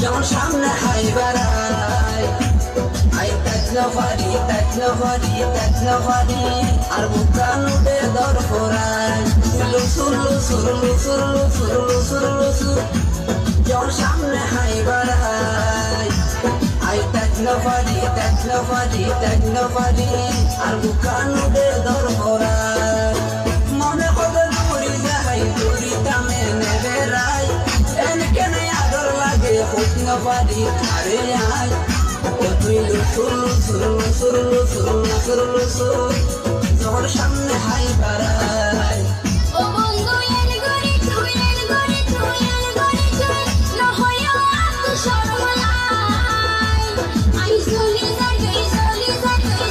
যেমন সামনে হাই বাড়াই ফারি তাজনা ফারি তাজনা ফারি আর বুকান উঠে দর ফোরাই লুসুর লুসুর লুসুর লুসুর লুসুর লুসুর যেমন সামনে হাই। বাড়াই আই তাজনা ফারি তাজনা ফারি তাজনা ফারি আর বুকান উঠে দর ফোরাই মনে কবে দূরি যাই, দূরি তামে নেবে রাই এন কেন আদর লাগে না আরে আয়। তোর সামনে হাই বাড়া